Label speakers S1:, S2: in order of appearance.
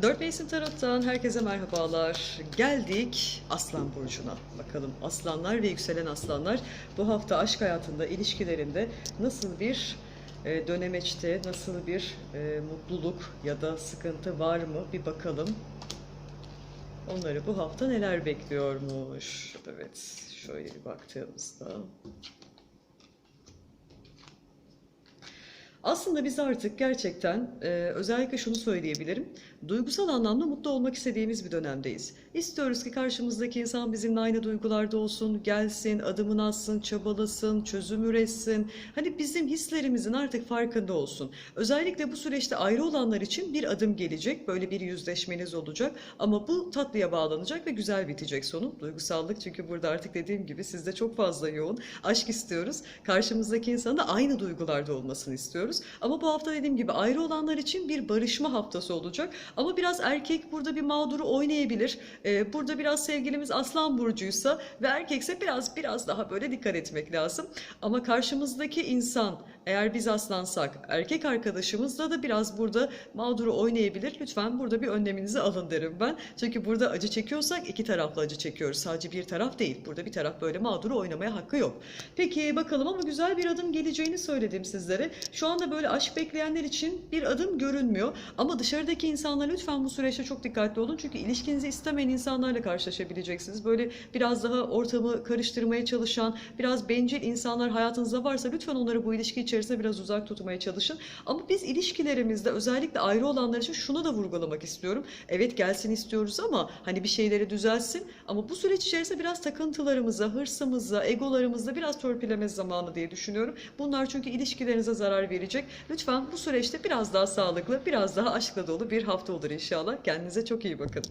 S1: Dört Mevsim Tarot'tan herkese merhabalar. Geldik Aslan Burcu'na. Bakalım aslanlar ve yükselen aslanlar bu hafta aşk hayatında, ilişkilerinde nasıl bir e, dönemeçte, nasıl bir e, mutluluk ya da sıkıntı var mı bir bakalım. Onları bu hafta neler bekliyormuş? Evet, şöyle bir baktığımızda. Aslında biz artık gerçekten e, özellikle şunu söyleyebilirim. Duygusal anlamda mutlu olmak istediğimiz bir dönemdeyiz. İstiyoruz ki karşımızdaki insan bizimle aynı duygularda olsun, gelsin, adımını atsın, çabalasın, çözüm üretsin. Hani bizim hislerimizin artık farkında olsun. Özellikle bu süreçte ayrı olanlar için bir adım gelecek, böyle bir yüzleşmeniz olacak. Ama bu tatlıya bağlanacak ve güzel bitecek sonu. Duygusallık çünkü burada artık dediğim gibi sizde çok fazla yoğun. Aşk istiyoruz. Karşımızdaki insanın da aynı duygularda olmasını istiyoruz. Ama bu hafta dediğim gibi ayrı olanlar için bir barışma haftası olacak. Ama biraz erkek burada bir mağduru oynayabilir. Ee, burada biraz sevgilimiz Aslan Burcu'ysa ve erkekse biraz biraz daha böyle dikkat etmek lazım. Ama karşımızdaki insan eğer biz aslansak erkek arkadaşımızla da biraz burada mağduru oynayabilir. Lütfen burada bir önleminizi alın derim ben. Çünkü burada acı çekiyorsak iki taraflı acı çekiyoruz. Sadece bir taraf değil. Burada bir taraf böyle mağduru oynamaya hakkı yok. Peki bakalım ama güzel bir adım geleceğini söyledim sizlere. Şu anda böyle aşk bekleyenler için bir adım görünmüyor. Ama dışarıdaki insanlar lütfen bu süreçte çok dikkatli olun. Çünkü ilişkinizi istemeyen insanlarla karşılaşabileceksiniz. Böyle biraz daha ortamı karıştırmaya çalışan, biraz bencil insanlar hayatınızda varsa lütfen onları bu ilişki içerisinde biraz uzak tutmaya çalışın. Ama biz ilişkilerimizde özellikle ayrı olanlar için şunu da vurgulamak istiyorum. Evet gelsin istiyoruz ama hani bir şeyleri düzelsin. Ama bu süreç içerisinde biraz takıntılarımıza, hırsımıza, egolarımızda biraz törpüleme zamanı diye düşünüyorum. Bunlar çünkü ilişkilerinize zarar verecek. Lütfen bu süreçte biraz daha sağlıklı, biraz daha aşkla dolu bir hafta olur inşallah. Kendinize çok iyi bakın.